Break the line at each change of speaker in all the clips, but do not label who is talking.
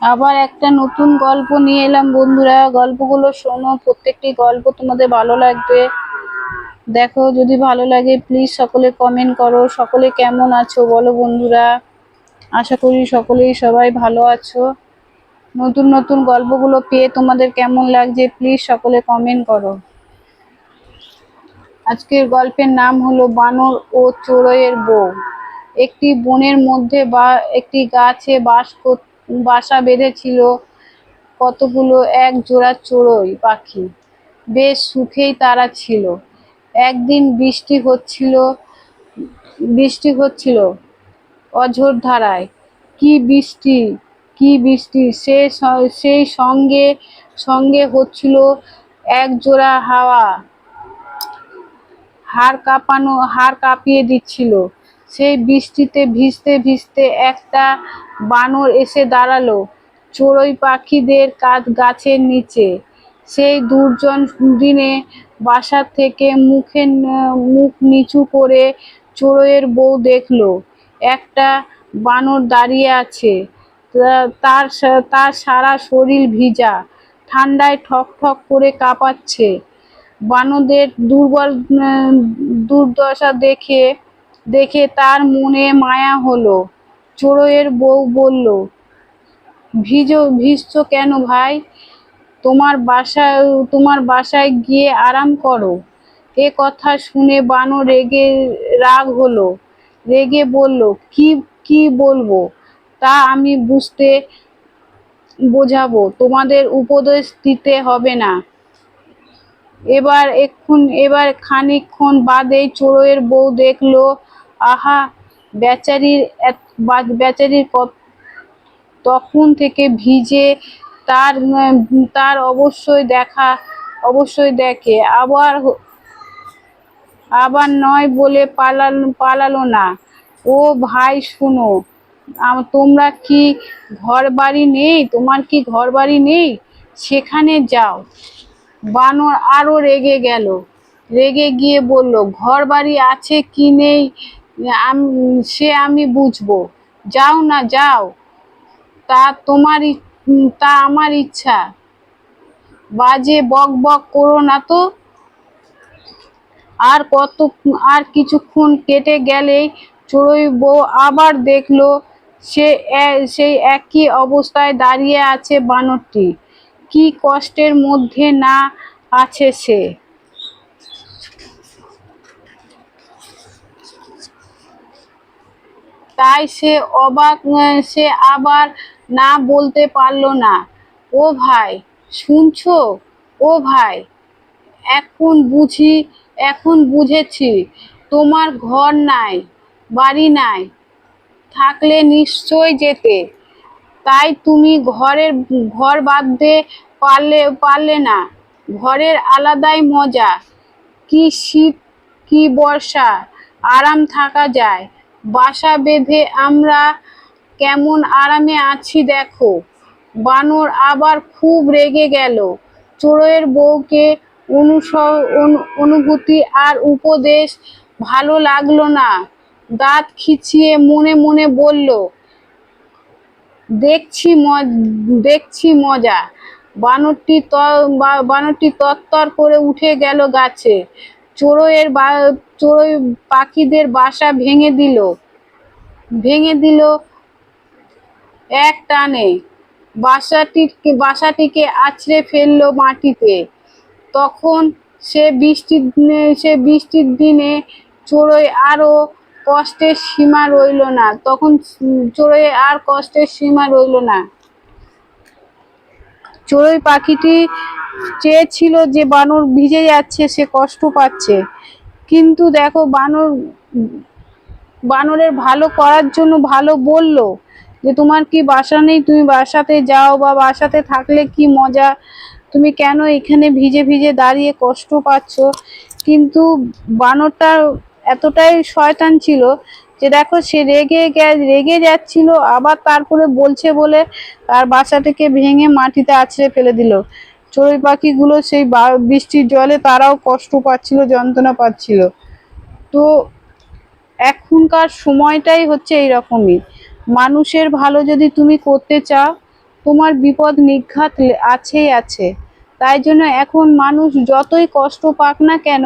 আবার একটা নতুন গল্প নিয়ে এলাম, বন্ধুরা। গল্পগুলো শোনো, প্রত্যেকটি গল্প তোমাদের ভালো লাগবে। দেখো, যদি ভালো লাগে প্লিজ সকলে কমেন্ট করো। সকলে কেমন আছো বলো বন্ধুরা? আশা করি সকলেই সবাই ভালো আছো। নতুন নতুন গল্পগুলো পেয়ে তোমাদের কেমন লাগছে প্লিজ সকলে কমেন্ট করো। আজকের গল্পের নাম হলো বানর ও চোরইয়ের বউ। একটি বনের মধ্যে বা, একটি গাছে বাস কর- বাসা বেঁধেছিল কতগুলো এক জোড়া চড়ুই পাখি। বেশ সুখেই তারা ছিল। একদিন বৃষ্টি হচ্ছিল বৃষ্টি হচ্ছিল অঝোর ধারায়। কি বৃষ্টি কি বৃষ্টি, সে সেই সঙ্গে সঙ্গে হচ্ছিল এক জোড়া হাওয়া। হাড় কাঁপানো, হাড় কাঁপিয়ে দিচ্ছিল। সেই বৃষ্টিতে ভিজতে ভিজতে একটা বানর এসে দাঁড়াল চড়ুই পাখিদের কাজ গাছের নিচে। সেই দুর্জন দিনে বাসা থেকে মুখে মুখ নিচু করে চড়ুইয়ের বউ দেখল, একটা বানর দাঁড়িয়ে আছে। তার তার সারা শরীর ভিজা, ঠান্ডায় ঠক ঠক করে কাঁপাচ্ছে। বানরদের দুর্বল দুর্দশা দেখে দেখে তার মনে মায়া হলো। চড়ুইয়ের বউ বলল, ভিজো, ভিজছো কেন ভাই? তোমার বাসায় তোমার বাসায় গিয়ে আরাম করো। এ কথা শুনে বানো রেগে, রাগ হলো। রেগে বলল, কি কি বলব? তা আমি বুঝতে বোঝাবো। তোমাদের উপদেশ দিতে হবে না। এবার এক্ষুন, এবার খানিকক্ষণ বাদেই চড়ুইয়ের বউ দেখল আহা, বেচারির বেচারির তখন থেকে ভিজে তার তার অবশ্যই দেখা, অবশ্যই দেখে। আবার আবার নয় বলে পালালো পালালো না। ও ভাই, শুনো তোমরা কি ঘর বাড়ি নেই? তোমার কি ঘর বাড়ি নেই? সেখানে যাও। বানর আরও রেগে গেল। রেগে গিয়ে বলল ঘর বাড়ি আছে কি নেই? সে আমি বুঝব। যাও না, যাও। তা তোমার তা আমার ইচ্ছা। বাজে বক বক করো না তো। আর কত, আর কিছুক্ষণ কেটে গেলেই চড়ুই বউ আবার দেখল সে সেই একই অবস্থায় দাঁড়িয়ে আছে বানরটি। কি কষ্টের মধ্যে না আছে সে। তাই সে অবাক, সে আবার না বলতে পারল না। ও ভাই, শুনছো? ও ভাই, এখন বুঝি, এখন বুঝেছি, তোমার ঘর নাই, বাড়ি নাই, থাকলে নিশ্চয় যেতে। তাই তুমি ঘরের, ঘর বাঁধতে পারলে পারলে না, ঘরের আলাদাই মজা। কি শীত, কি বর্ষা, আরাম থাকা যায় বাসা বেঁধে আমরা কেমন আরামে আছি দেখো। বানর আবার খুব রেগে গেল। চোরের বউকে অনুস অনু- অনুভূতি আর উপদেশ ভালো লাগল না। দাঁত খিচিয়ে মনে মনে বলল, দেখছি দেখছি মজা। বানরটি বানরটি তত্তর করে উঠে গেল গাছে। চড়ুইয়ের বা চড়ুই পাখিদের বাসা ভেঙে দিল। ভেঙে দিল এক টানে। বাসাটি বাসাটিকে আছড়ে ফেলল মাটিতে। তখন সে বৃষ্টির দিনে, সে বৃষ্টির দিনে চড়ুই আরও কষ্টের সীমা রইল না। তখন চড়ুই আর কষ্টের সীমা রইল না। চড়ুই পাখিটি চেয়েছিল যে বানর ভিজে যাচ্ছে, সে কষ্ট পাচ্ছে। কিন্তু দেখো, বানর, বানরের ভালো করার জন্য ভালো বলল যে, তোমার কি বাসা নেই? তুমি বাসাতে যাও বা বাসাতে থাকলে কি মজা? তুমি কেন এখানে ভিজে ভিজে দাঁড়িয়ে কষ্ট পাচ্ছ? কিন্তু বানরটা এতটাই শয়তান ছিল যে, দেখো, সে রেগে রেগে যাচ্ছিল, আবার তারপরে বলছে বলে তার বাসাটাকে ভেঙে মাটিতে আছড়ে ফেলে দিল। চড়ুই পাখিগুলো সেই বৃষ্টির জলে তারাও কষ্ট পাচ্ছিল, যন্ত্রণা পাচ্ছিল। তো এখনকার সময়টাই হচ্ছে এইরকমই। মানুষের ভালো যদি তুমি করতে চাও, তোমার বিপদ নিঘাত আছেই আছে। তাই জন্য এখন মানুষ যতই কষ্ট পাক না কেন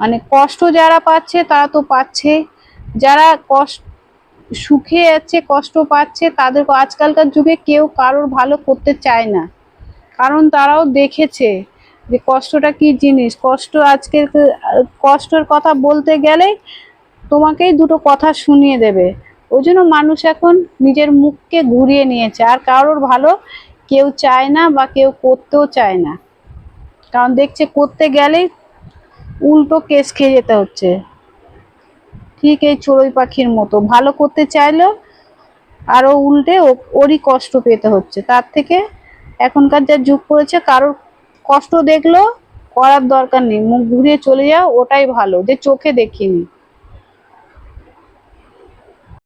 মানে কষ্ট যারা পাচ্ছে তারা তো পাচ্ছে। যারা কষ্ট সুখে আছে, কষ্ট পাচ্ছে, তাদের আজকালকার যুগে কেউ কারোর ভালো করতে চায় না। কারণ তারাও দেখেছে যে কষ্টটা কি জিনিস। কষ্ট আজকের কষ্টের কথা বলতে গেলে তোমাকেই দুটো কথা শুনিয়ে দেবে। ওই জন্য মানুষ এখন নিজের মুখকে ঘুরিয়ে নিয়েছে। আর কারোর ভালো কেউ চায় না বা কেউ করতেও চায় না। কারণ দেখছে করতে গেলেই উল্টো কেস খেয়ে যেতে হচ্ছে। ঠিক এই চড়ুই পাখির মতো। ভালো করতে চাইলেও আরও উল্টে ওরই কষ্ট পেতে হচ্ছে। তার থেকে এখনকার যা যুগ পড়েছে, কারোর কষ্ট দেখল, করার দরকার নেই। মুখ ঘুরিয়ে চলে যাও, ওটাই ভালো। যে চোখে দেখিনি।